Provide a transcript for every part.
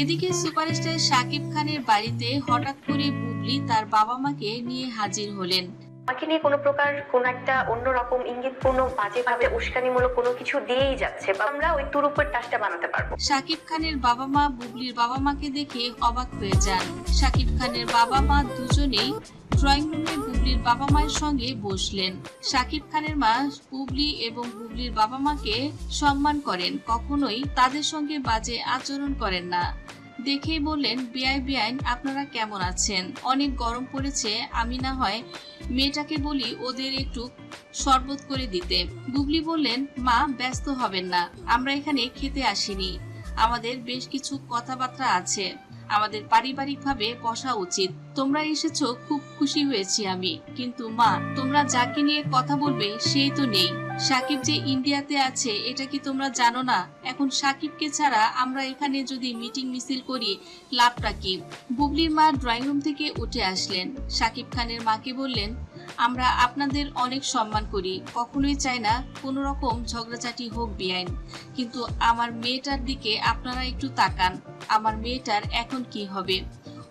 এদিকে সুপারস্টার শাকিব খানের বাড়িতে হঠাৎ করে বুবলি তার বাবা মাকে নিয়ে হাজির হলেন। আমাকে নিয়ে কোনো প্রকার কোনো একটা অন্যরকম ইঙ্গিতপূর্ণ বাজেভাবে উস্কানিমূলক কোনো কিছু দিয়েই যাচ্ছে বা আমরা ওই তুরুপের টাসটা বানাতে পারব। শাকিব খানের বাবা মা বুবলির বাবা মাকে দেখে অবাক হয়ে যান। শাকিব খানের বাবা মা দুজনেই ড্রয়িং রুমে বুবলির বাবা মায়ের সঙ্গে বসলেন। শাকিব খানের মা বুবলি এবং বুবলির বাবা মাকে সম্মান করেন। কখনোই তাদের সঙ্গে বাজে আচরণ করেন না। দেখেই বললেন, বিআই বিআইন আপনারা কেমন আছেন? অনেক গরম পড়েছে, আমি না হয় মেয়েটাকে বলি ওদের একটু শরবত করে দিতে। বুবলি বললেন, মা, ব্যস্ত হবেন না, আমরা এখানে খেতে আসিনি। আমাদের বেশ কিছু কথাবার্তা আছে। আমাদের পারিবারিকভাবে বসা উচিত। তোমরা এসেছ, খুব খুশি হয়েছি আমি। কিন্তু মা, তোমরা যাকে নিয়ে কথা বলবে সেই তো নেই। সাকিব যে ইন্ডিয়াতে আছে, এটা কি তোমরা জানো না? এখন সাকিবকে ছাড়া আমরা এখানে যদি মিটিং মিছিল করি, লাভটা কি? বুবলির মা ড্রয়িং রুম থেকে উঠে আসলেন। সাকিব খানের মাকে বললেন, আমরা আপনাদের অনেক সম্মান করি। কখনোই চাই না কোনো রকম ঝগড়াঝাটি হোক বিআইন। কিন্তু আমার মেয়েটার দিকে আপনারা একটু তাকান। আমার মেয়েটার এখন কি হবে?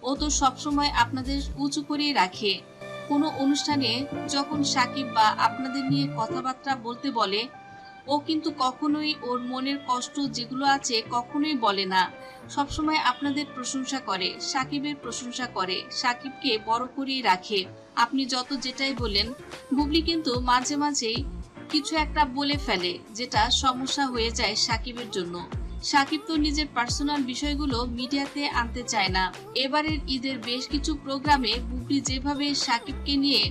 ও তো সবসময় আপনাদের উঁচু করেই রাখে। কোনো অনুষ্ঠানে যখন সাকিব বা আপনাদের নিয়ে কথাবার্তা বলতে বলে, ও কিন্তু কখনোই ওর মনের কষ্ট যেগুলো আছে কখনোই বলে না। সবসময় আপনাদের প্রশংসা করে, সাকিবের প্রশংসা করে, সাকিবকে বড় করেই রাখে। আপনি যত যেটাই বলেন, বুবলি কিন্তু মাঝে মাঝেই কিছু একটা বলে ফেলে, যেটা সমস্যা হয়ে যায় সাকিবের জন্য। সাকিব তো নিজের পার্সোনাল বিষয়গুলো মিডিয়াতে আনতে চায় না। এবারের ঈদের বেশ কিছু প্রোগ্রামে বুবলি যেভাবে সাকিবকে নিয়ে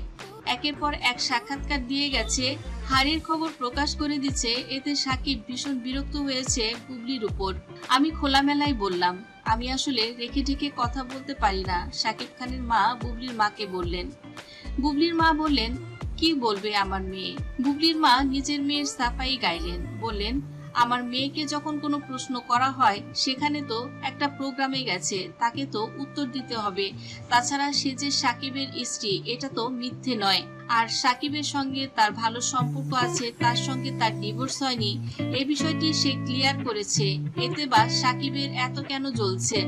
একের পর এক সাক্ষাৎকার দিয়ে গেছে, হারির খবর প্রকাশ করে দিচ্ছে, এতে সাকিব ভীষণ বিরক্ত হয়েছে বুবলির উপর। আমি খোলামেলাই বললাম, আমি আসলে রেখে ঢেকে কথা বলতে পারি না। সাকিব খানের মা বুবলির মাকে বললেন। বুবলির মা বললেন, কি বলবে আমার মেয়ে? বুবলির মা নিজের মেয়ের সাফাই গাইলেন, বললেন আমার মেয়েকে যখন কোনো প্রশ্ন করা হয়, সেখানে তো একটা প্রোগ্রামে গেছে, তাকে তো উত্তর দিতে হবে। তাছাড়া সে যে সাকিবের স্ত্রী, এটা তো মিথ্যে নয়। আর সাকিবের সঙ্গে তার ভালো সম্পর্ক আছে, তার সঙ্গে তার ডিভোর্স হয়নি, এ বিষয়টি সে ক্লিয়ার করেছে। এতে বা সাকিবের এত কেন জ্বলছে?